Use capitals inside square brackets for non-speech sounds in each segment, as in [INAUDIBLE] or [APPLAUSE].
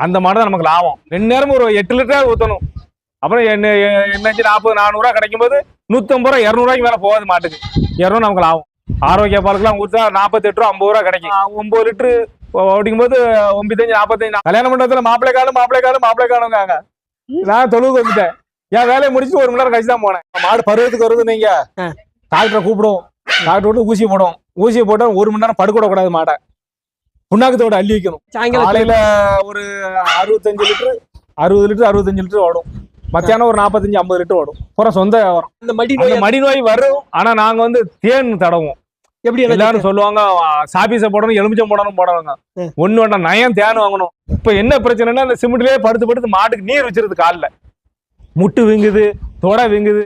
அந்த மாடு தான் நமக்கு லாபம். ரெண்டு நேரமும் ஒரு எட்டு லிட்டர் ஊற்றணும் அப்புறம் என்ன எண்ணூற்றி நாற்பது நானூறுரூவா கிடைக்கும் போது நூற்றம்பது ரூபா இரநூறுவாய்க்கு மேலே போகாது மாட்டுக்கு. இரநூறு நமக்கு லாபம். ஆரோக்கிய பாலுக்குலாம் ஊற்றா நாற்பத்தெட்டு ரூபா ஐம்பது ரூபா கிடைக்கும். ஆ, ஒன்பது லிட்டரு ஓடிக்கும் போது ஒன்பத்தஞ்சு நாற்பத்தஞ்சு கல்யாண மண்டபத்தில் மாப்பிள்ளை காலம் மாப்பிள்ளை காலம் மாப்பிள்ளை காலங்காங்க நான் தொழுவுக்கு வந்துட்டேன். என் வேலையை முடிச்சுட்டு ஒரு மணி நேரம் கழிச்சு தான் போனேன். மாடு பருவத்துக்கு வருது நீங்க. ஆ. டாக்டரை கூப்பிடுவோம் டாக்டர் விட்டு ஊசி போடுவோம் ஊசி போட்டா ஒரு மணி நேரம் படுக்க கூடாது மாட்டை. புண்ணாக்கத்தோட அள்ளி வைக்கணும். காலையில ஒரு அறுபத்தஞ்சு லிட்டரு அறுபது லிட்டர் அறுபத்தஞ்சு லிட்டர் ஓடும். மத்தியானம் ஒரு நாற்பத்தஞ்சு ஐம்பது லிட்டர் ஓடும். பூரா சொந்த வியாபாரம். இந்த மடி நோய் மடி நோய் வரும். ஆனா நாங்க வந்து தேன் தடவும் எப்படி எல்லாரும் சொல்லுவாங்க சாபீஸ போடணும் எலுமிச்சம் போடணும் போடணுங்க ம். ஒண்ணு வேண்டாம் நயம் தேன் வாங்கணும். இப்ப என்ன பிரச்சனைனா அந்த சிமெண்ட்லயே படுத்து படுத்து மாட்டுக்கு நீர் வச்சிருது கால்ல. முட்டு வீங்குது தொடை வீங்குது.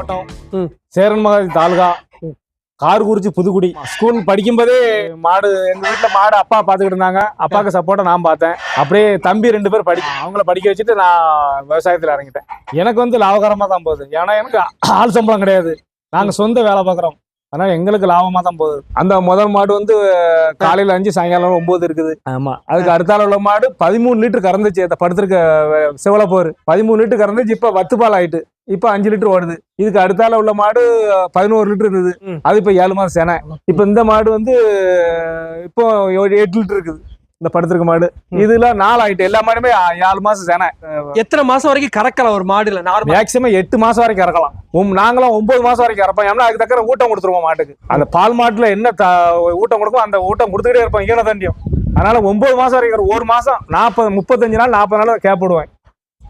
மாவட்டம். சேரன் மகாதி தாலுகா. கார்குறிச்சி புதுக்குடி. ஸ்கூல் படிக்கும்போதே மாடு எங்க வீட்டுல மாடு அப்பா பாத்துக்கிட்டு இருந்தாங்க. அப்பாவுக்கு சப்போர்ட்டா நான் பார்த்தேன். அப்படியே தம்பி ரெண்டு பேர் படி அவங்கள படிக்க வச்சுட்டு நான் விவசாயத்துல இறங்கிட்டேன். எனக்கு வந்து லாபகரமா தான் போகுது. ஏன்னா எனக்கு ஆள் சம்பளம் கிடையாது. நாங்க சொந்த வேலை பார்க்குறோம் அதனால எங்களுக்கு லாபமா தான் போகுது. அந்த முதல் மாடு வந்து காலையில அஞ்சு சாயங்காலம் ஒன்பது இருக்குது. ஆமா. அதுக்கு அடுத்தால உள்ள மாடு பதிமூணு லிட்டர் கறந்துச்சு. அந்த படுத்திருக்க சிவலப்போர் பதிமூணு லிட்டர் கறந்துச்சு. இப்ப பத்து பால் ஆயிட்டு. இப்ப அஞ்சு லிட்டர் ஓடுது. இதுக்கு அடுத்தால உள்ள மாடு பதினோரு லிட்டர் இருந்தது. அது இப்ப ஏழு மாசம் செனை. இப்ப இந்த மாடு வந்து இப்போ எட்டு லிட்டர் இருக்குது. இந்த படுத்திருக்க மாடு. ம். இதுல நாலு ஆயிட்டு. எல்லா மாடுமே ஏழு மாசம் செனை. எத்தனை மாசம் வரைக்கும் கறக்கலாம் ஒரு மாடுல? நார்மல்? மேக்சிமம் எட்டு மாசம் வரைக்கும் இறக்கலாம் உம் நாங்களும் ஒன்பது மாசம் வரைக்கும் இறப்போம் ஏன்னா அதுக்கு தக்கற ஊட்டம் கொடுத்துருவோம் மாட்டுக்கு. அந்த பால் மாட்டுல என்ன த- ஊட்டம் கொடுக்கும் அந்த ஊட்டம் கொடுத்துக்கிட்டே இருப்போம். ஈன தண்டியும். அதனால ஒன்பது மாசம் வரைக்கும் ஒரு மாசம் நாற்பது முப்பத்தஞ்சு நாள் நாற்பது நாள் கேப் விடுவேன்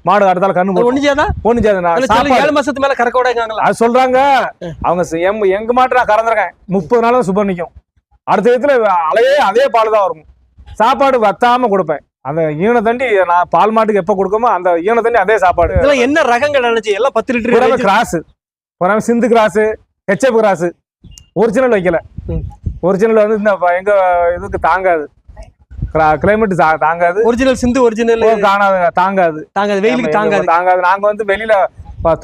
மாடு அடுத்தால கண்ணு ஒண்ணு செய்யாதா? ஒண்ணு சாப்பாடு. ஏழு மாசத்துக்கு மேல கறக்க விடாங்களா அது சொல்றாங்க. அவங்க எங்க மாட்டு நான் கறந்துருக்கேன். முப்பது நாளும் சுபம் நிக்கும். அடுத்த விதத்துல அலையே அதே பால் தான் வரும். சாப்பாடு வத்தாம கொடுப்பேன். அந்த ஈன தண்டி நான் பால் மாட்டுக்கு எப்ப கொடுக்கமோ அந்த ஈன தண்டி அதே சாப்பாடு. இதெல்லாம் என்ன ரகங்கள் நினைச்சு? எல்லாம் பத்து litre cross Sindhu cross HF cross original வைக்கல. ஒரிஜினல் வந்து இந்த எங்க இதுக்கு தாங்காது. கிளைமேட் தாங்காது. ஒரிஜினல் சிந்து ஒரிஜினல் காணாது தாங்காது தாங்காது. வெயிலுக்கு தாங்காது. தாங்காது. நாங்க வந்து வெளியில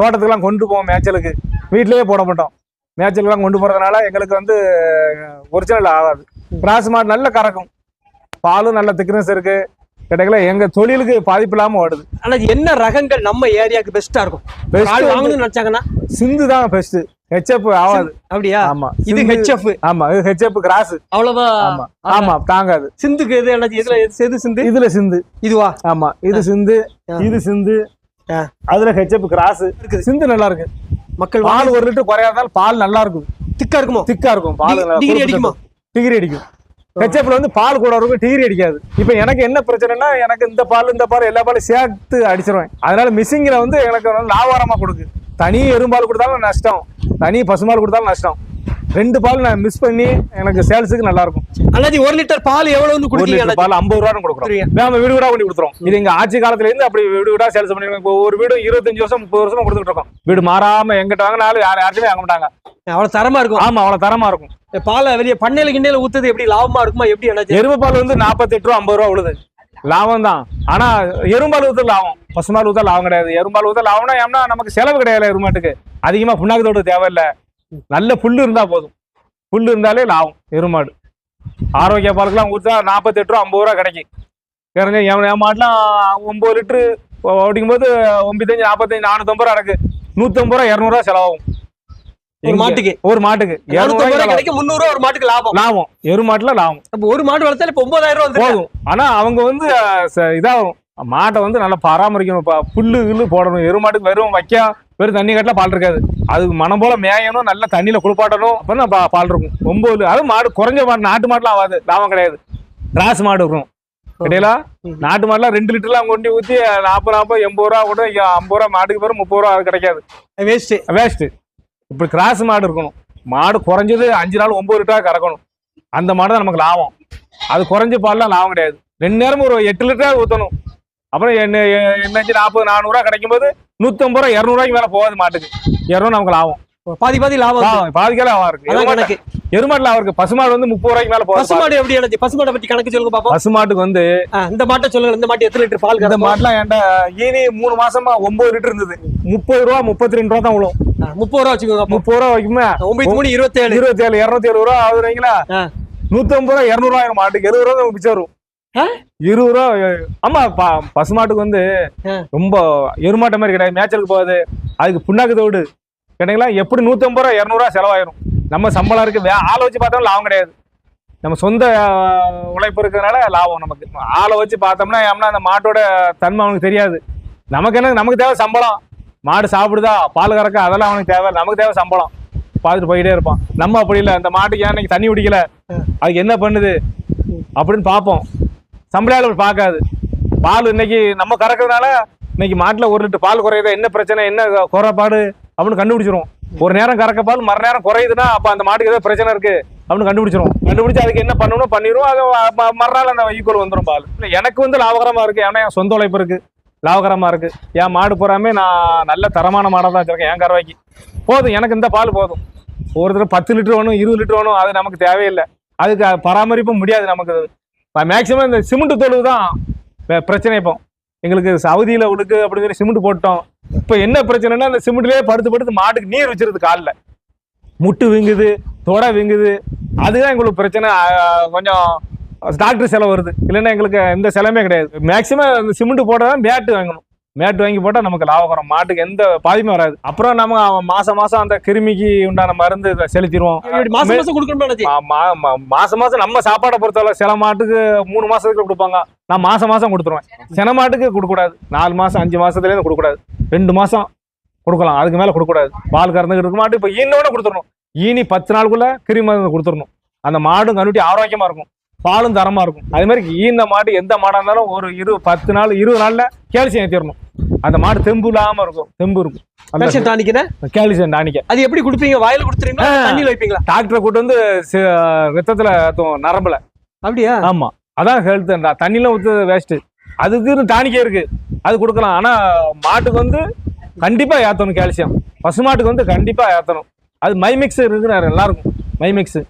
தோட்டத்துக்குலாம் கொண்டு போவோம் மேய்ச்சலுக்கு. வீட்லயே போட மாட்டோம். மேய்ச்சலுக்குலாம் கொண்டு போறதுனால எங்களுக்கு வந்து ஒரிஜினல் ஆகாது. கிராஸ் மாடு நல்ல கறக்கும். பாலும் நல்ல திக்னஸ் இருக்கு. கிடைக்கல எங்க தொழிலுக்கு பாதிப்பு இல்லாம ஓடுது. ஆனா என்ன ரகங்கள் நம்ம ஏரியாக்கு பெஸ்டா இருக்கும்? வாங்கணும்னு நினைச்சாங்கன்னா? சிந்து தான் பெஸ்ட் ஹெச்எப் ஆகாது அப்படியா? ஆமா. இது ஹெச்எஃப் ஆமா இது ஹெச்எப் கிராஸ் அவ்வளவா? ஆமா. ஆமா தாங்காது. சிந்துக்கு எது என்ன இதுல எது- சிந்து? இதுல சிந்து. இதுவா? ஆமா இது சிந்து. இது சிந்து. அதுல ஹெச்எப் கிராஸ் இருக்குது. சிந்து நல்லா இருக்கு. மக்கள் பால் ஒரு லிட்டர் குறையாதால் பால் நல்லா இருக்கும். திக்கா இருக்குமோ? திக்கா இருக்கும். பால் டிகிரி- அடிக்குமா? டிகிரி அடிக்கும். ஹெச்எப்ல வந்து பால் கூட இருக்கும் டிகிரி அடிக்காது. இப்போ எனக்கு என்ன பிரச்சனைனா எனக்கு இந்த பால் இந்த பால் எல்லா பாலும் சேர்த்து அடிச்சிருவேன். அதனால மிஸ்ஸிங்ல வந்து எனக்கு வந்து லாபகரமா கொடுக்கு. தனி எரும்பால் கொடுத்தாலும் நஷ்டம். தனி பசுமால் கொடுத்தாலும் நஷ்டம். ரெண்டு பால் நான் மிஸ் பண்ணி எனக்கு சேல்ஸுக்கு நல்லா இருக்கும் அண்ணாச்சி ஒரு லிட்டர் பால் குடுக்கீங்க லிட்டர் பால் ஐம்பது ரூபான்னு கொடுக்குறோம். கொடுக்குறீங்க. நாம வீடு வீடா கொண்டு கொடுத்துறோம். இது எங்க ஆட்சி காலத்துல இருந்து அப்படி வீடு வீடா சேல்ஸ் பண்ணி இப்போ ஒரு வீடு இருபத்தஞ்சு வருஷம் முப்பது வருஷமா கொடுத்துட்டு இருக்கோம். வீடு மாறாம எங்கிட்ட வாங்கினாலும் யார் யாருக்குமே வாங்க மாட்டாங்க. அவ்வளவு தரமா இருக்கும். ஆமா அவ்வளவு தரமா இருக்கும். பாலை வெளியே பண்ணையில கிண்டையில ஊத்துறது எப்படி லாபமா இருக்குமா? எப்படி எருமை பால் வந்து நாற்பத்தெட்டு ரூபா ஐம்பது ரூபா உழுது லாபம் தான் ஆனா எரும்பால் ஊத்த லாபம். பசுமால் ஊத்த லாபம் கிடையாது. எரும்பால் ஊத்த லாபம்னா ஏன்னா நமக்கு செலவு கிடையாது எருமாட்டுக்கு அதிகமா புண்ணாக்கு தேவையில்லை. நல்ல புல்லு இருந்தா போதும். புல்லு இருந்தாலே லாபம் எருமாடு ஆரோக்கிய பாலுக்குலாம் ஊற்றா நாற்பத்தெட்டு ரூபா ஐம்பது ரூபா கிடைக்கும். கிடைஞ்ச என் மாட்டெலாம் ஒம்பது லிட்ரு லிட்டரு போது ஒம்பத்தஞ்சு நாற்பத்தஞ்சு நானூற்றம்பது ரூபா எனக்கு நூற்றம்பது ரூபா இரநூறுவா செலவாகும். ஒரு மாட்டுக்கு. ஒரு மாட்டுக்கு. கிடைக்கும் முந்நூறு ரூபா ஒரு மாட்டுக்கு லாபம். லாபம். எருமாட்டுல லாபம். அப்ப ஒரு மாடு வளர்த்தால இப்ப ஒன்பதாயிரம் வந்து போதும். ஆனா அவங்க வந்து இதாகும். மாட்டை வந்து நல்லா பராமரிக்கணும். புல்லு கில்லு போடணும். எருமாட்டுக்கு வெறும் வைக்க வெறும் தண்ணி கட்டில பால் இருக்காது. அதுக்கு மனம் போல மேயணும் நல்ல தண்ணியில குளிப்பாட்டணும். அப்பதான் பா- பால் இருக்கும். ஒன்பது அது மாடு குறைஞ்ச மாடு நாட்டு மாடுலாம் ஆகாது. லாபம் கிடையாது. கிராஸ் மாடு இருக்கும். கிடையா. நாட்டு மாடுலாம் ரெண்டு லிட்டர்லாம் கொண்டு ஊத்தி நாற்பது நாற்பது எண்பது ரூபா கூட ஐம்பது ரூபா மாட்டுக்கு பேரும் முப்பது ரூபா கிடைக்காது. வேஸ்ட் வேஸ்ட் இப்படி கிராஸ் மாடு இருக்கணும். மாடு குறைஞ்சது அஞ்சு நாள் ஒன்பது லிட்டர் கறக்கணும். அந்த மாடு தான் நமக்கு லாபம். அது குறைஞ்ச பால்லாம் லாபம் கிடையாது. ரெண்டு நேரமும் ஒரு எட்டு லிட்டர் ஊற்றணும் அப்புறம் என்ன எண்ணூற்றி நாற்பது நானூறுரூவா கிடைக்கும் போது நூற்றம்பது ரூபா இரநூறுவாய்க்கு மேலே போகாது மாட்டுக்கு. இரநூறு நமக்கு லாபம். பாதி பாதி லாபம். பாதிக்கல லாபம். இருக்கு. கணக்கு. எருமாட்டுல அவருக்கு பசுமாடு வந்து முப்பது ரூபாய்க்கு மேல போகுது பசுமாடு எப்படி எனக்கு பசுமாடை பத்தி கணக்கு சொல்லுங்க பாப்போம். பசுமாட்டுக்கு வந்து இந்த மாட்டை சொல்லுங்க. இந்த மாட்டு எத்தனை லிட்டர் பால் இந்த மாட்டுலாம் ஏன்டா ஈனி மூணு மாசமா ஒன்பது லிட்டர் இருந்தது. முப்பது ரூபா முப்பத்தி ரெண்டு ரூபா தான் விழும். முப்பது ரூபா வச்சுக்கோங்க முப்பது ரூபா வைக்குமே? ஒன்பது மூணு இருபத்தி ஏழு இருபத்தி ஏழு இருநூத்தி ஏழு ரூபா ஆகுது வைங்களா ஆ. நூத்தி ஐம்பது ரூபா இருநூறு ரூபாய் மாட்டுக்கு எழுபது ரூபா மிச்சம் வரும்? இருபது ரூபா ஆமா பசுமாட்டுக்கு வந்து. ரொம்ப எருமாட்ட மாதிரி கிடையாது. மேய்ச்சலுக்கு போகுது. அதுக்கு புண்ணாக்கு தோடு. கேட்டீங்களா? எப்படி நூத்தி ஐம்பது ரூபா இரநூறுவா செலவாயிரும். நம்ம சம்பளம் இருக்கு. ஆளை வச்சு பார்த்தாலும் லாபம் கிடையாது. நம்ம சொந்த உழைப்பு இருக்கிறதுனால லாபம் நமக்கு. ஆளை வச்சு பார்த்தோம்னா ஏம்னா அந்த மாட்டோட தன்மை அவனுக்கு தெரியாது. நமக்கு என்ன நமக்கு தேவை சம்பளம். மாடு சாப்பிடுதா? பால் கறக்க? அதெல்லாம் அவனுக்கு தேவை. நமக்கு தேவை சம்பளம். பார்த்துட்டு போயிட்டே இருப்பான். நம்ம அப்படி இல்லை. அந்த மாட்டுக்கு ஏன் தண்ணி குடிக்கல? அதுக்கு என்ன பண்ணுது? அப்படின்னு பார்ப்போம். சம்பளையாளர் பார்க்காது. பால் இன்னைக்கு நம்ம கறக்கிறதுனால இன்னைக்கு மாட்டில் ஒரு லிட்டர் பால் குறையுதா? என்ன பிரச்சனை? என்ன குறைபாடு? அப்படின்னு கண்டுபிடிச்சிரும் ஒரு நேரம் கறக்க பால் மறு நேரம் குறையுதுன்னா அப்போ அந்த மாட்டுக்கு ஏதோ பிரச்சனை இருக்கு அப்படின்னு கண்டுபிடிச்சிரும் கண்டுபிடிச்சு அதுக்கு என்ன பண்ணணும் பண்ணிடுவோம். அது ம- மறுநாள் அந்த ஈக்குவல் வந்துடும் பால். இல்லை எனக்கு வந்து லாபகரமாக இருக்குது ஏன்னா என் சொந்த உழைப்பு இருக்குது லாபகரமாக இருக்குது என் மாடு பூராமே நான் நல்ல தரமான மாடாக தான் வச்சிருக்கேன். என் கறவைக்கு. போதும் எனக்கு இந்த பால் போதும். ஒரு தடவை பத்து லிட்டர் வேணும் இருபது லிட்டர் வேணும் அது நமக்கு தேவையில்லை. அதுக்கு பராமரிப்பும் முடியாது நமக்கு. மேக்சிமம் இந்த சிமெண்ட் தொழுவு தான் பிரச்சனை இப்போ. எங்களுக்கு சவுதியில் உடுக்கு அப்படின்னு சொல்லி சிமெண்ட் போட்டோம். இப்போ என்ன பிரச்சனைனா அந்த சிமெண்ட்லேயே படுத்து படுத்து மாட்டுக்கு நீர் வச்சிருது காலில். முட்டு வீங்குது தொடை வீங்குது. அதுதான் எங்களுக்கு பிரச்சனை. கொஞ்சம் டாக்டர் செலவு வருது. இல்லைன்னா எங்களுக்கு எந்த செலவுமே கிடையாது. மேக்சிமம் இந்த சிமெண்ட் போட்டால் மேட்டு வாங்கணும். மேட்டு வாங்கி போட்டால் நமக்கு லாபகரம் மாட்டுக்கு எந்த பாதிப்பும் வராது. அப்புறம் நம்ம மாசம் மாசம் அந்த கிருமிக்கு உண்டான மருந்து இதை செலுத்திடுவோம். மாசம் மாசம் நம்ம சாப்பாடை பொறுத்தவரை சில மாட்டுக்கு மூணு மாசத்துக்கு கொடுப்பாங்க. நான் மாசம் மாசம் கொடுத்துருவேன். சில மாட்டுக்கு கொடுக்கக்கூடாது. நாலு மாசம் அஞ்சு மாசத்துல இருந்து கொடுக்கக்கூடாது. ரெண்டு மாசம் கொடுக்கலாம். அதுக்கு மேல கொடுக்கக்கூடாது. பால் கறந்துக்கிட்டு இருக்க மாட்டு இப்போ ஈனோட கொடுத்துடணும். ஈனி பத்து நாளுக்குள்ள கிருமி மருந்து கொடுத்துடணும். அந்த மாடும் கண்ணுட்டி ஆரோக்கியமா இருக்கும். பாலும் தரமா இருக்கும். அதே மாதிரி ஈந்த மாடு எந்த மாடா இருந்தாலும் ஒரு இரு பத்து நாள் இருபது நாள்ல கேல்சியம் ஏற்றிடணும் அந்த மாடு தெம்பு இல்லாம இருக்கும். தெம்பு இருக்கும். பென்ஷன் டானிக்குன்னு கேல்சியம் டானிக்க அது எப்படி கொடுப்பீங்க? வாயில கொடுத்துறீங்களா. தண்ணியில வைப்பீங்களா? டாக்டரை கூட்டு வந்து ரத்தத்துல நரம்புல. அப்படியா? ஆமா. அதான் ஹெல்த் தண்ணியில ஊத்து வேஸ்ட் அதுக்கு டானிக்கே இருக்கு. அது கொடுக்கலாம். ஆனா மாட்டுக்கு வந்து கண்டிப்பா ஏத்தணும் கால்சியம் பசுமாட்டுக்கு வந்து கண்டிப்பா ஏத்தணும். அது மைமிக்ஸ் இருக்கு எல்லாருக்கும். மைமிக்ஸ்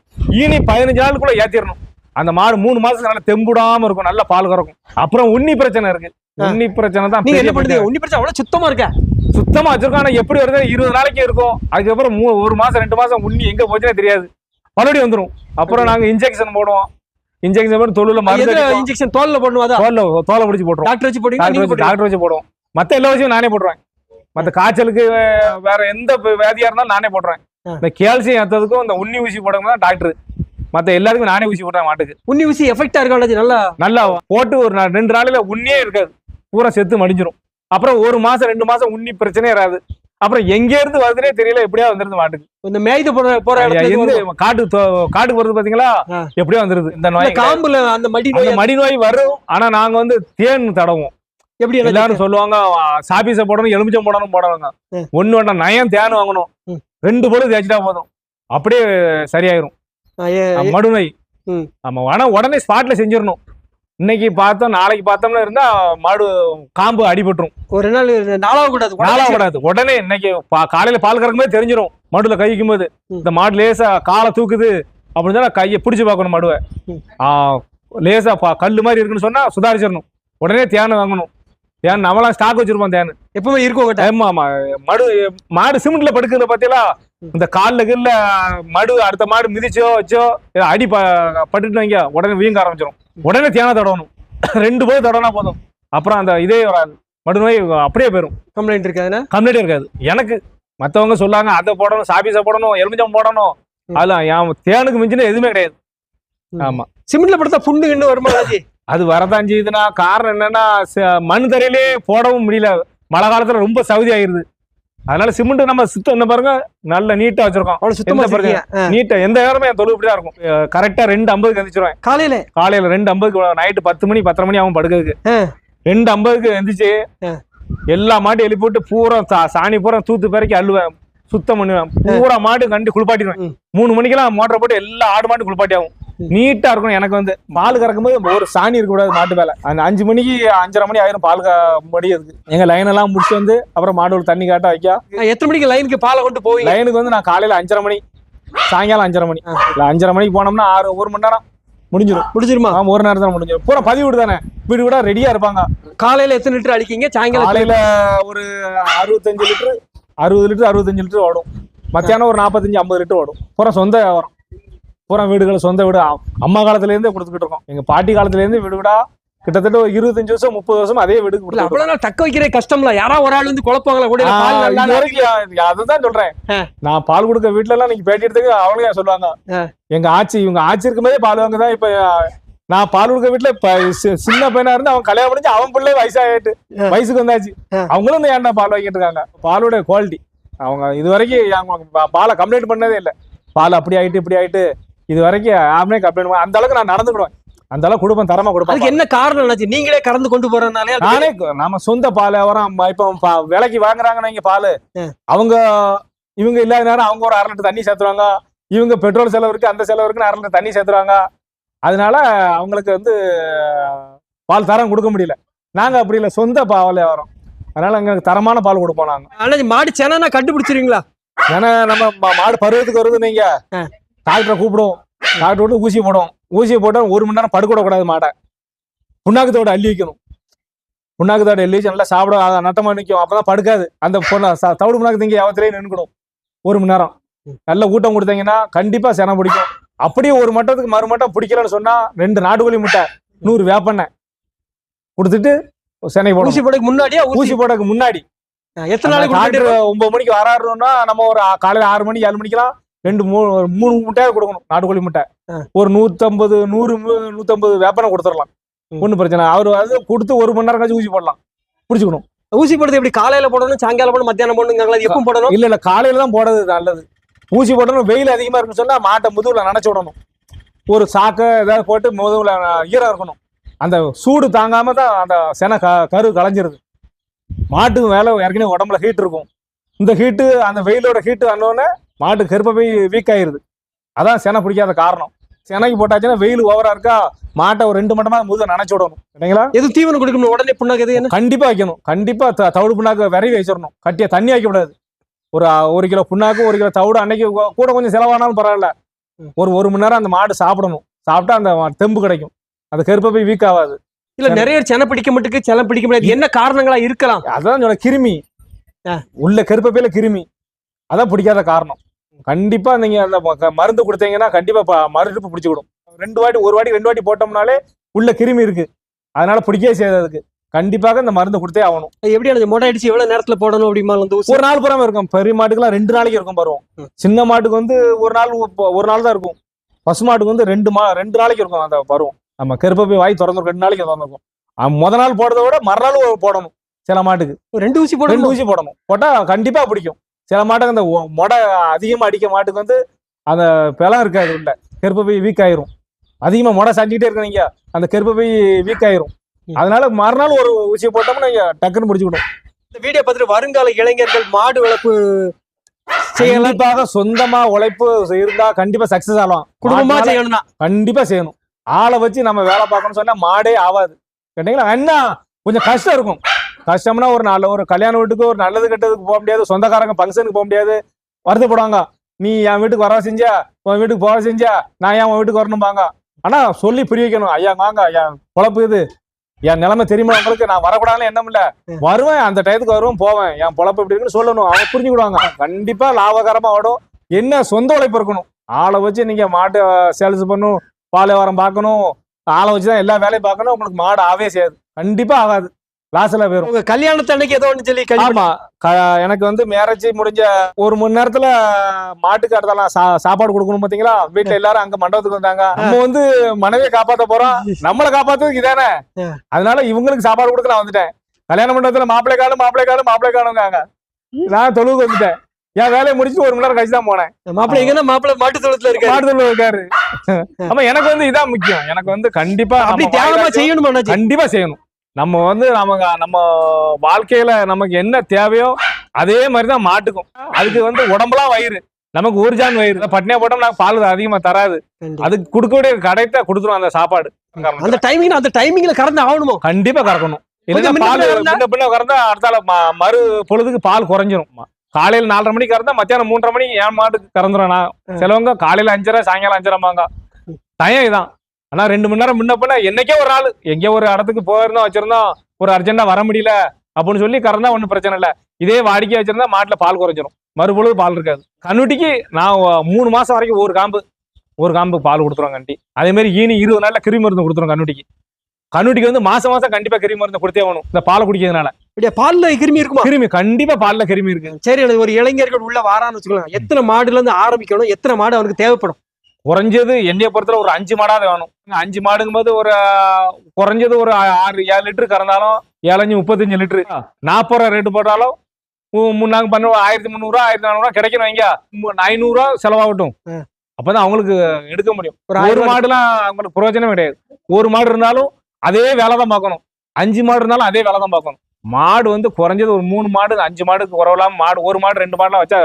ஈனி பதினஞ்சு நாளுக்குள்ள ஏத்திடணும் அந்த மாடு மூணு மாசத்துக்கு நல்லா தெம்புடாம இருக்கும் நல்ல பால் கறக்கும். அப்புறம் உண்ணி பிரச்சனை இருக்கு. உண்ணி பிரச்சனை தான் நீங்க என்ன. பண்ணுறீங்க உன்னி பிரச்சனை அவ்வளவு சுத்தமா இருக்கா? சுத்தமா வச்சிருக்கோம் ஆனா எப்படி வருது? இருபது நாளைக்கு இருக்கும். அதுக்கப்புறம் ஒரு மாசம் ரெண்டு மாசம் உண்ணி எங்க போச்சுனே தெரியாது. மறுபடியும் வந்துரும். அப்புறம் நாங்க இன்ஜெக்ஷன் போடுவோம். இன்ஜெக்ஷன் போட்டு தொழுல மருந்து. இன்ஜெக்ஷன் தோல்ல அதான்? தோல்ல தோலை பிடிச்சி போட்டுருவோம் டாக்டர் வச்சு போடுவீங்க டாக்டர் வச்சு போடுவோம் மத்த எல்லா விஷயம் நானே போட்டுருவேன். மத்த காய்ச்சலுக்கு வேற எந்த வியாதியா இருந்தாலும் நானே ஆ. இந்த கேல்சியம் ஏத்ததுக்கும் இந்த உண்ணி ஊசி போடணும் தான் டாக்டர். மத்த எல்லாருக்கும் நானே ஊசி போட்டேன் மாட்டுக்கு. உன்னி ஊசி எஃபெக்டா இருக்கா? நல்லா? நல்லா போட்டு ஒரு ரெண்டு நாளையில உண்ணியே இருக்காது. பூரா செத்து மடிஞ்சிரும். அப்புறம் ஒரு மாசம் ரெண்டு மாசம் உண்ணி பிரச்சனையே வராது. அப்புறம் எங்க இருந்து வருதுனே தெரியல எப்படியா வந்துருது மாட்டுக்கு. இந்த மேய்து போற போற இடத்துல. காட்டு காட்டுக்கு வருது பாத்தீங்களா. எப்படியா வந்துருது. இந்த நோய் காம்புல அந்த மடி நோய் மடி நோய் வரும். ஆனா நாங்க வந்து தேன் தடவும் எப்படி? எல்லாரும் சொல்லுவாங்க சாபீஸ போடணும் எலுமிச்சம் போடணும் போடணுங்க. ஒண்ணு வேண்டாம் நயம் தேன் வாங்கணும். ரெண்டு பொழுது தேய்ச்சிட்டா போதும். அப்படியே சரியாயிரும். மடுநோய். ஆமா ஆனா உடனே ஸ்பாட்ல செஞ்சிடணும் இன்னைக்கு பார்த்தோம் நாளைக்கு பார்த்தோம்னா இருந்தா மாடு காம்பு அடிபட்டுரும். ஒரு நாள் நாளாக கூடாது நாளா கூடாது உடனே இன்னைக்கு காலையில பால் கறக்கும்போது தெரிஞ்சிரும். மடுல கை வைக்கும் போது. இந்த மாடு லேசா காலை தூக்குது. அப்படின்னு சொன்னா கையை பிடிச்சு பார்க்கணும் மடுவை. லேசா பா- கல்லு மாதிரி இருக்குன்னு சொன்னா சுதாரிச்சிடணும் உடனே தேன் வாங்கணும். தேன் நம்மளாம் ஸ்டாக் வச்சிருப்போம் தேன். எப்பவுமே இருக்கும் ஆமா ஆமா. மடு மாடு சிமெண்ட்ல படுக்குதுல பாத்தீங்களா இந்த கால்ல கீழ மடு அடுத்த மாடு மிதிச்சோ வச்சோ அடி பட்டுட்டு வைங்க உடனே வீங்க ஆரம்பிச்சிடும் உடனே தேனை தடவணும் [LAUGHS] ரெண்டு போது தடவினா போதும். அப்புறம் அந்த இதே வராது மடு நோய் அப்படியே போயிடும் கம்ப்ளைண்ட் இருக்காதுன்னா கம்ப்ளீட் இருக்காது. எனக்கு மத்தவங்க சொல்லாங்க அதை போடணும் சாபீஸை போடணும் எலுமிச்சம் போடணும். அதெல்லாம் என் தேனுக்கு மிஞ்சின எதுவுமே கிடையாது. ஆமா. சிமெண்ட்ல படுத்தா புண்ணு கிண்ணு வருமா? அது வரதான் செய்யுதுன்னா காரணம் என்னன்னா மண் தரையிலே போடவும் முடியல. மழை காலத்துல ரொம்ப சவுதி ஆயிருது. அதனால சிமெண்ட் நம்ம சுத்தம் என்ன பாருங்க நல்ல நீட்டா வச்சிருக்கோம். அவ்வளவு சுத்தமா. ஆ. நீட்டா எந்த நேரமே என் தொழில் இப்படிதான் இருக்கும் கரெக்டா ரெண்டு ஐம்பதுக்கு எந்திரிச்சிருவேன். காலையில? காலையில ரெண்டு ஐம்பதுக்கு நைட்டு பத்து மணி பத்தரை மணி ஆகும் படுக்கிறதுக்கு. ரெண்டு ஐம்பதுக்கு எந்திரிச்சு. எல்லா மாட்டும் எழுப்பி விட்டு பூரா சா- சாணி பூரா தூத்து பிறக்கி அள்ளுவேன். சுத்தம் பண்ணுவேன். பூரா மாடு கண்டு குளிப்பாட்டிடுவேன். மூணு மணிக்கெல்லாம் மோட்டரை போட்டு எல்லா ஆடு மாட்டு குளிப்பாட்டி ஆகும் நீட்டா இருக்கணும். எனக்கு வந்து பால் கறக்கும்போது ஒரு சாணி இருக்க கூடாது மாட்டு மேல. அந்த அஞ்சு மணிக்கு அஞ்சரை மணி ஆயிரம் பால் மடி இருக்கு எங்க லைன் எல்லாம் முடிச்சு வந்து அப்புறம் மாடு தண்ணி காட்ட வைக்க. எத்தனை மணிக்கு லைனுக்கு பாலை கொண்டு போவீங்க? லைனுக்கு வந்து நான் காலையில அஞ்சரை மணி சாயங்காலம் அஞ்சரை மணி. இல்ல அஞ்சரை மணிக்கு போனோம்னா ஆறு ஒரு மணி நேரம் முடிஞ்சிடும் முடிஞ்சிருமா? ஆமா ஒரு நேரத்துல முடிஞ்சிடும் பூரா பதிவு வீடு தானே? வீடு கூட ரெடியா இருப்பாங்க. காலையில எத்தனை லிட்டர் அடிக்கீங்க? சாயங்காலம் காலையில ஒரு அறுபத்தஞ்சு லிட்டரு அறுபது லிட்டர் அறுபத்தஞ்சு லிட்டர் ஓடும். மத்தியானம் ஒரு நாற்பத்தஞ்சு ஐம்பது லிட்டர் ஓடும். பூரா சொந்த வியாபாரம். பூரா வீடுகள் சொந்த வீடு. அம்மா காலத்துல இருந்தே கொடுத்துக்கிட்டு இருக்கோம். எங்க பாட்டி காலத்துல இருந்து வீடு வீடா கிட்டத்தட்ட ஒரு இருபத்தஞ்சு வருஷம் முப்பது வருஷம் அதே வீடு அவ்வளவு நாள் தக்க வைக்கிறே கஷ்டம்ல. யாரா ஒரு ஆள் வந்து குழப்பாங்களா கூட அதுதான் சொல்றேன். நான் பால் கொடுக்க வீட்டுல எல்லாம் நீங்க பேட்டி எடுத்துக்க அவங்களே சொல்லுவாங்க. எங்க ஆச்சி இவங்க ஆட்சி இருக்கும்போதே பால் வாங்க தான் இப்ப நான் பால் கொடுக்க வீட்டுல சின்ன பையனா இருந்து அவன் கல்யாணம் முடிஞ்சு அவன் பிள்ளை வயசாயிட்டு ஆ. வயசுக்கு வந்தாச்சு. அவங்களும் ஏன்டா பால் வாங்கிட்டு இருக்காங்க? பாலோட குவாலிட்டி அவங்க இது வரைக்கும் அவங்க பாலை கம்ப்ளைண்ட் பண்ணதே இல்லை. பால் அப்படி ஆயிட்டு இப்படி ஆயிட்டு இது வரைக்கும் யாருமே கம்ப்ளைண்ட் அந்த அளவுக்கு நான் நடந்துக்கிடுவேன். அந்த அளவுக்கு கொடுப்பேன் தரமா கொடுப்பேன் அதுக்கு என்ன காரணம் என்னாச்சு? நீங்களே கறந்து கொண்டு போறதுனாலே நானே நம்ம சொந்த பால் வரோம் இப்போ விலைக்கு வாங்குறாங்கன்னா இங்க பால். அவங்க இவங்க இல்லாத நேரம் அவங்க ஒரு அரை லிட்டர் தண்ணி சேர்த்துருவாங்க. இவங்க பெட்ரோல் செலவு இருக்கு அந்த செலவு இருக்குன்னு அரை லிட்டர் தண்ணி சேர்த்துருவாங்க. அதனால அவங்களுக்கு வந்து பால் தரம் கொடுக்க முடியல. நாங்க அப்படி இல்லை சொந்த பால் வரோம் அதனால எங்களுக்கு தரமான பால் கொடுப்போம் நாங்க. ஆனா மாடு சென்னா கண்டுபிடிச்சிருவீங்களா? ஏன்னா நம்ம மாடு பருவத்துக்கு வருது நீங்க. டாக்டரை கூப்பிடுவோம் டாக்டர் விட்டு ஊசி போடுவோம் ஊசி போட்டா ஒரு மணி நேரம் படுக்க கூடாது மாடை புண்ணாக்கத்தோட அள்ளி வைக்கணும். புண்ணாக்கத்தோட அள்ளி வச்சு நல்லா சாப்பிட அத நட்டமா நிற்கும் அப்பதான் படுக்காது. அந்த பொண்ணு தவிடு புண்ணாக்கு திங்க யாவத்திலேயே நின்றுக்கணும் ஒரு மணி நேரம். நல்ல ஊட்டம் கொடுத்தீங்கன்னா கண்டிப்பா செனை பிடிக்கும். அப்படியே ஒரு மட்டத்துக்கு மறு மட்டம் பிடிக்கலன்னு சொன்னா ரெண்டு நாட்டுக்கோழி முட்டை நூறு வேப்பெண்ணெய் கொடுத்துட்டு சென்னை ஊசி போடணும் போடக்கு முன்னாடியா? ஊசி ஊசி போடக்கு முன்னாடி. எத்தனை நாளைக்கு ஒன்பது மணிக்கு வராருன்னா நம்ம ஒரு காலையில ஆறு மணிக்கு ஏழு மணிக்கெல்லாம் ரெண்டு மூணு மூணு முட்டையா கொடுக்கணும். நாட்டுக்கோழி முட்டை. ஒரு நூத்தம்பது நூறு நூத்தம்பது வேப்பனை கொடுத்துடலாம். ஒன்றும் பிரச்சனை அவர் அது கொடுத்து ஒரு மணி நேரம் கழிச்சு ஊசி போடலாம். பிடிச்சிக்கணும் ஊசி போடுறது எப்படி காலையில போடணும் சாயங்காலம் போடணும் மத்தியானம் போடணுங்களா எப்போ போடணும்? இல்ல இல்ல காலையில தான் போடுறது நல்லது. ஊசி போடணும் வெயில் அதிகமா இருக்குன்னு சொன்னா மாட்டை முதுகுல நனைச்சு விடணும். ஒரு சாக்கை ஏதாவது போட்டு முதுகுல ஈரம் இருக்கணும். அந்த சூடு தாங்காம தான் அந்த செனை க கரு களைஞ்சிருது. மாட்டுக்கு மேல ஏற்கனவே உடம்புல ஹீட் இருக்கும். இந்த ஹீட்டு அந்த வெயிலோட ஹீட்டு வந்தோடனே மாட்டு கருப்பை வீக் ஆயிருது அதான் செனை பிடிக்காத காரணம். செனைக்கு போட்டாச்சுன்னா வெயில் ஓவரா இருக்கா? மாட்டை ஒரு ரெண்டு மட்டமா முதுக நனைச்சு விடணும். சரிங்களா? எது தீவனம் கொடுக்கணும்? உடனே புண்ணாக்கு எது என்ன கண்டிப்பா வைக்கணும். கண்டிப்பா தவிடு புண்ணாக்கு விரைவி வச்சிடணும். கட்டிய தண்ணி வைக்க கூடாது ஒரு ஒரு கிலோ புண்ணாக்கு ஒரு கிலோ தவிடு அன்னைக்கு கூட கொஞ்சம் செலவானாலும் பரவாயில்ல. ஒரு ஒரு மணி நேரம் அந்த மாடு சாப்பிடணும். சாப்பிட்டா அந்த தெம்பு கிடைக்கும். அந்த கருப்பை போய் வீக் ஆகாது. இல்ல நிறைய செனை பிடிக்க மாட்டுக்கு செனை பிடிக்க முடியாது. என்ன காரணங்களா இருக்கலாம்? அதான் கிருமி. உள்ள கருப்பை பையில கிருமி. அதான் பிடிக்காத காரணம். கண்டிப்பா நீங்க அந்த மருந்து கொடுத்தீங்கன்னா கண்டிப்பா மறுப்பு பிடிச்சிக்கிடும். ரெண்டு வாட்டி ஒரு வாட்டி ரெண்டு வாட்டி போட்டோம்னாலே உள்ள கிருமி இருக்கு. அதனால பிடிக்கவே செய்யாது அதுக்கு. கண்டிப்பாக இந்த மருந்து கொடுத்தே ஆகணும். எப்படி அந்த மொட்டை அடிச்சு எவ்வளவு நேரத்துல போடணும் அப்படிமா ஊசி? ஒரு நாள் பூரா இருக்கும். பெரிய மாட்டுக்குலாம் ரெண்டு நாளைக்கு இருக்கும் பருவம். சின்ன மாட்டுக்கு வந்து ஒரு நாள் ஒரு நாள் தான் இருக்கும். பசு மாட்டுக்கு வந்து ரெண்டு மா ரெண்டு நாளைக்கு இருக்கும் அந்த பருவம். நம்ம கருப்பை போய் வாய் திறந்து ரெண்டு நாளைக்கு திறந்துருக்கும். முத நாள் போடுறத விட மறுநாள் போடணும். சில மாட்டுக்கு. ரெண்டு ஊசி ரெண்டு போடணும் ஊசி போடணும். போட்டா கண்டிப்பா பிடிக்கும். சில மாட்டுக்கு அந்த மொடை அதிகமா அடிக்க மாட்டுக்கு வந்து அந்த பலம் இருக்காது உள்ள. கருப்பை போய் வீக் ஆயிரும். அதிகமா மொடை சாஞ்சிக்கிட்டே இருக்கீங்க அந்த கருப்பை போய் வீக் ஆயிரும். அதனால மறுநாள் ஒரு ஊசி போட்டோம்னா நீங்க டக்குன்னு பிடிச்சிக்கணும் இந்த வீடியோ பார்த்துட்டு வருங்கால இளைஞர்கள் மாடு வளர்ப்பு கண்டிப்பாக சொந்தமா உழைப்பு இருந்தா கண்டிப்பா சக்சஸ் ஆகலாம். குடும்பமா செய்யணும்னா. கண்டிப்பா செய்யணும். ஆளை வச்சு நம்ம வேலை பார்க்கணும்னு சொன்னா மாடே ஆகாது கேட்டீங்களா? என்ன? கொஞ்சம் கஷ்டம் இருக்கும். கஷ்டம்னா ஒரு நல்ல ஒரு கல்யாண வீட்டுக்கு ஒரு நல்லது கெட்டதுக்கு போக முடியாது. சொந்தக்காரங்க ஃபங்க்ஷனுக்கு போக முடியாது. வருத்தப்படுவாங்க. நீ என் வீட்டுக்கு வர செஞ்சா உன் வீட்டுக்கு போக செஞ்சா நான் ஏன் உன் வீட்டுக்கு வரணும்பாங்க. ஆனா சொல்லி புரிய வைக்கணும். ஐயா வாங்க. என் பொழப்பு இது. என் நிலைமை தெரியுமா உங்களுக்கு? நான் வரக்கூடாதுன்னு எண்ணம் இல்ல. வருவேன். அந்த டயத்துக்கு வருவேன் போவேன். என் பொழப்பு இப்படி இருக்குன்னு சொல்லணும். அவங்க புரிஞ்சுக்கிடுவாங்க. கண்டிப்பா லாபகரமா ஓடும். என்ன சொந்த உழைப்பு இருக்கணும்? ஆளை வச்சு நீங்க மாட்டு சேல்ஸ் பண்ணும் பால் பார்க்கணும். ஆளை வச்சு தான் எல்லா வேலையும் பார்க்கணும். உங்களுக்கு மாடு ஆவே செய்யாது. கண்டிப்பா ஆகாது. லாஸ்ல போயிரும் உங்க கல்யாணத்து அன்னைக்கு ஏதோ ஒண்ணு சொல்லி ஆமா. எனக்கு வந்து மேரேஜ் முடிஞ்ச ஒரு மணி நேரத்துல மாட்டுக்கு அடுத்தலாம் சாப்பாடு கொடுக்கணும் பாத்தீங்களா? வீட்டுல எல்லாரும் அங்க மண்டபத்துக்கு வந்தாங்க. நம்ம வந்து மனைவியை காப்பாத்த போறோம். [LAUGHS] நம்மளை காப்பாத்துறதுக்கு இதானே. அதனால இவங்களுக்கு சாப்பாடு கொடுக்க நான் வந்துட்டேன். கல்யாண மண்டபத்துல மாப்பிள்ளை காலம் மாப்பிள்ளை காலம் மாப்பிள்ளை காலங்காங்க நான் தொழுவுக்கு வந்துட்டேன். என் வேலையை முடிச்சு ஒரு மணி நேரம் கழிச்சு தான் போனேன். மாப்பிள்ளை எங்கன்னா மாப்பிள்ளை மாட்டு தொழுத்துல இருக்காரு. மாட்டு தொழுவு இருக்காரு. ஆமா எனக்கு வந்து இதான் முக்கியம். எனக்கு வந்து கண்டிப்பா அப்படி வாயிலாச்சும் செய்யணுமா? கண்டிப்பா செய்யணும். நம்ம வந்து நமக்கு நம்ம வாழ்க்கையில நமக்கு என்ன தேவையோ அதே மாதிரி தான் மாட்டுக்கும். அதுக்கு வந்து உடம்புலாம் வயிறு. நமக்கு ஒரு ஜான் வயிறு பட்னியா போட்டோம் நாங்க பால் அதிகமா தராது. அதுக்கு கொடுக்கக்கூடிய கடைத்த கொடுத்துரும் அந்த சாப்பாடு. அந்த டைமிங் அந்த டைமிங்ல கறந்து ஆகணுமோ? கண்டிப்பா கறக்கணும். பால் பின்ன கறந்தா? அடுத்தால மறு பொழுதுக்கு பால் குறைஞ்சிரும். காலையில நாலரை மணிக்கு கறந்தா மத்தியானம் மூன்றரை மணிக்கு ஏன் மாட்டுக்கு கறந்துரும் நான்? சிலவங்க காலையில அஞ்சரை சாயங்காலம் அஞ்சரைமாங்க டயம் இதான். ஆனா ரெண்டு மணி நேரம் முன்ன பின்ன என்னைக்கே ஒரு நாள் எங்கேயோ ஒரு இடத்துக்கு போயிருந்தோம் வச்சிருந்தோம் ஒரு அர்ஜென்டா வர முடியல அப்படின்னு சொல்லி கறந்தா ஒன்றும் பிரச்சனை இல்லை. இதே வாடிக்கை வச்சிருந்தா மாட்டுல பால் குறைஞ்சிரும். மறுபொழுது பால் இருக்காது. கண்ணுட்டிக்கு நான் மூணு மாசம் வரைக்கும் ஒரு காம்பு ஒரு காம்பு பால் கொடுத்துருவோம் கண்டி அதே மாதிரி ஈனி இருபது நாள்ல கிருமி மருந்து கொடுத்துரும் கண்ணுட்டிக்கு. கண்ணுட்டிக்கு வந்து மாசம் மாசம் கண்டிப்பா கிருமி மருந்து கொடுத்தே ஆகணும். இந்த பாலை குடிக்கிறதுனால. அப்படியே? பால்ல கிருமி இருக்குமா? கிருமி கண்டிப்பா பால்ல கிருமி இருக்கு. சரி ஒரு இளைஞர்கள் உள்ள வாரான்னு வச்சுக்கலாம் எத்தனை மாடுல இருந்து ஆரம்பிக்கணும் எத்தனை மாடு அவனுக்கு தேவைப்படும்? குறைஞ்சது என்னைய பொறுத்தல ஒரு அஞ்சு மாடாவது வேணும். அஞ்சு மாடுங்கும் போது ஒரு குறைஞ்சது ஒரு ஆறு ஏழு லிட்டர் கறந்தாலும் ஏழஞ்சு முப்பத்தஞ்சு லிட்டரு. நாற்பது ரூபா ரேட்டு போட்டாலும் மு- மு- நாங்க பண்ண ஆயிரத்தி முந்நூறுவா ஆயிரத்தி நானூறுவா கிடைக்கணும் வைங்க மு- ஐநூறுவா செலவாகட்டும். அப்பதான் அவங்களுக்கு எடுக்க முடியும். ஒரு மாடுலாம் அவங்களுக்கு பிரயோஜனம் கிடையாது. ஒரு மாடு இருந்தாலும் அதே வேலை தான் பார்க்கணும். அஞ்சு மாடு இருந்தாலும் அதே வேலை தான் பார்க்கணும். மாடு வந்து குறைஞ்சது ஒரு மூணு மாடு அஞ்சு மாடுக்கு குறவலாம் மாடு ஒரு மாடு ரெண்டு மாடுலாம் வச்சா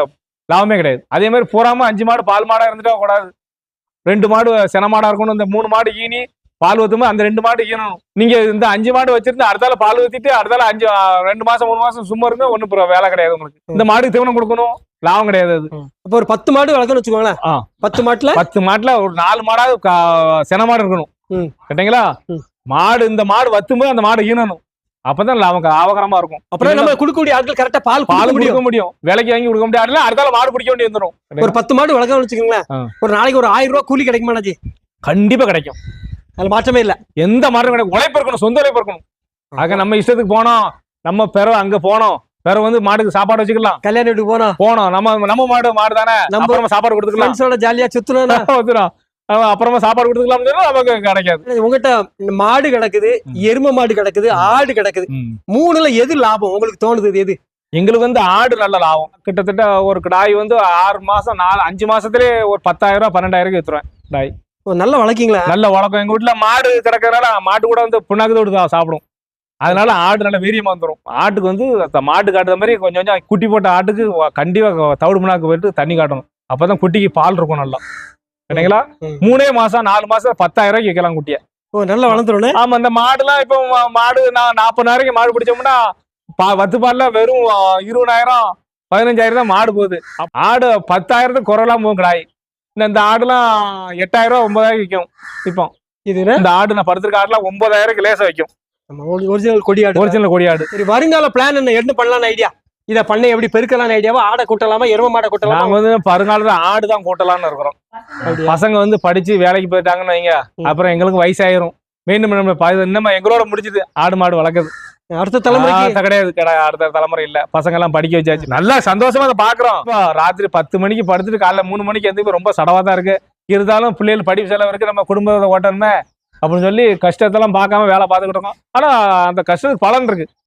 லாபமே கிடையாது. அதே மாதிரி பூராம அஞ்சு மாடு பால் மாடா இருந்துட்டா கூடாது ரெண்டு மாடு சென மாடா இருக்கணும் இந்த மூணு மாடு ஈனி பால் ஊத்தும் அந்த ரெண்டு மாடு ஈனணும். நீங்க இந்த அஞ்சு மாடு வச்சிருந்து அடுத்தால பால் ஊத்திட்டு அடுத்தால அஞ்சு ரெண்டு மாசம் மூணு மாசம் சும்மா இருந்தா ஒன்னும் வேலை கிடையாது உங்களுக்கு. இந்த மாடுக்கு தீவனம் கொடுக்கணும் லாபம் கிடையாது அது. அப்ப ஒரு பத்து மாடு வளர்க்கணும்னு வச்சுக்கோங்களேன். பத்து மாட்டுல? பத்து மாட்டுல ஒரு நாலு மாடாவது சென மாடு இருக்கணும். கேட்டீங்களா. மாடு இந்த மாடு வத்தும்போது அந்த மாடு ஈனணும். அப்பதான் லாபம் ஆவகரமா இருக்கும். அப்புறம் நம்ம கொடுக்கக்கூடிய ஆட்கள் கரெக்டா பால் பால் கொடுக்க முடியும். விலைக்கு வாங்கி கொடுக்க முடியாது. அடுத்தால மாடு பிடிக்க வேண்டி வந்துடும் ஒரு பத்து மாடு வளர்க்கணும்னு வச்சுக்கோங்களேன். ஒரு நாளைக்கு ஒரு ஆயிரம் ரூபாய் கூலி கிடைக்குமாண்ணாச்சி கண்டிப்பா கிடைக்கும். அதுல மாற்றமே இல்ல. எந்த மாடும் கிடைக்கும் உழைப்பு இருக்கணும் சொந்த உழைப்பு இருக்கணும். ஆக நம்ம இஷ்டத்துக்கு போனோம். நம்ம பெற அங்க போனோம். பெற வந்து மாடுக்கு சாப்பாடு வச்சுக்கலாம். கல்யாண வீட்டுக்கு போனா போனோம். நம்ம நம்ம மாடு மாடு தானே நம்ம- சாப்பாடு கொடுத்துக்கலாம். ஜாலியா சுத்தணும் [LAUGHS] அப்புறமா சாப்பாடு கொடுத்துக்கலாம் நமக்கு கிடைக்காது. உங்ககிட்ட மாடு கிடக்குது எரும மாடு கிடக்குது ஆடு கிடக்குது. மூணுல எது லாபம்? உங்களுக்கு தோணுது எது? எங்களுக்கு வந்து ஆடு நல்ல லாபம். கிட்டத்தட்ட ஒரு கிடாய் வந்து ஆறு மாசம் நாலு அஞ்சு மாசத்துலயே ஒரு பத்தாயிரம் ரூபாய் பன்னெண்டாயிரம் வித்துருவேன் டாய் நல்லா வளர்க்கீங்களா? நல்ல வழக்கம் எங்க வீட்டுல மாடு கிடக்கறதுனால மாட்டு கூட வந்து புண்ணாக்கு தோடு தான் சாப்பிடும். அதனால ஆடு நல்ல வீரியமா வந்துடும் ஆட்டுக்கு வந்து மாட்டு காட்டுற மாதிரி கொஞ்சம் கொஞ்சம் குட்டி போட்ட ஆட்டுக்கு கண்டிப்பா தவிடு புண்ணாக்கு போயிட்டு தண்ணி காட்டணும். அப்பதான் குட்டிக்கு பால் இருக்கும் நல்லா. சரிங்களா ம். மூணே மாசம் நாலு மாசம் பத்தாயிரம் ரூபாய்க்கு விற்கலாம் குட்டிய. ஓ நல்லா வளர்ந்துரும் ஆமா இந்த மாடுலாம் இப்போ மாடு நான் நாற்பதாயிரம் மாடு பிடிச்சோம்னா பா வத்து பால்ல வெறும் இருபதாயிரம் பதினஞ்சாயிரம் தான் மாடு போகுது. ஆடு பத்தாயிரத்துக்கு குறையலாம் போகும் கிடாய் இந்த இந்த ஆடுலாம் எட்டாயிரம் ரூபா ஒன்பதாயிரம் விற்கும் இப்போ இது இந்த ஆடு நான் படுத்திருக்க ஆடுலாம் ஒன்பதாயிரம் லேசா வைக்கும். ஒரிஜினல் கொடி ஆடு. ஒரிஜினல் கொடி ஆடு. சரி வருங்கால பிளான் என்ன? என்ன பண்ணலாம்னு ஐடியா இத பண்ணை எப்படி பெருக்கலாம் ஐடியாவா ஆடை கூட்டலாமா? எரும மாடை கூட்டலாமா? நாங்க வந்து வருங்காலத்துல ஆடு தான் கூட்டலாம்னு இருக்கிறோம்? பசங்க வந்து படிச்சு வேலைக்கு போயிட்டாங்கன்னு வைங்க. அப்புறம் எங்களுக்கு வயசாயிரும். மீண்டும் நம்ம இன்னும் எங்களோட முடிஞ்சது. ஆடு மாடு வளர்க்குது அடுத்த தலைமுறைக்கு ஆ, கிடையாது கிடையாது. அடுத்த தலைமுறை இல்ல. பசங்க எல்லாம் படிக்க வச்சாச்சு. நல்லா சந்தோஷமா அதை பாக்குறோம் ராத்திரி பத்து மணிக்கு படுத்துட்டு காலைல மூணு மணிக்கு எந்திரிச்சு ரொம்ப சடவா தான் இருக்கு. இருந்தாலும் பிள்ளைகள் படிப்பு செலவு இருக்கு. நம்ம குடும்பத்தை ஓட்டணுமே அப்படின்னு சொல்லி கஷ்டத்தெல்லாம் பார்க்காம வேலை பார்த்துக்கிட்டு இருக்கோம். ஆனா அந்த கஷ்டத்துக்கு பலன் இருக்கு.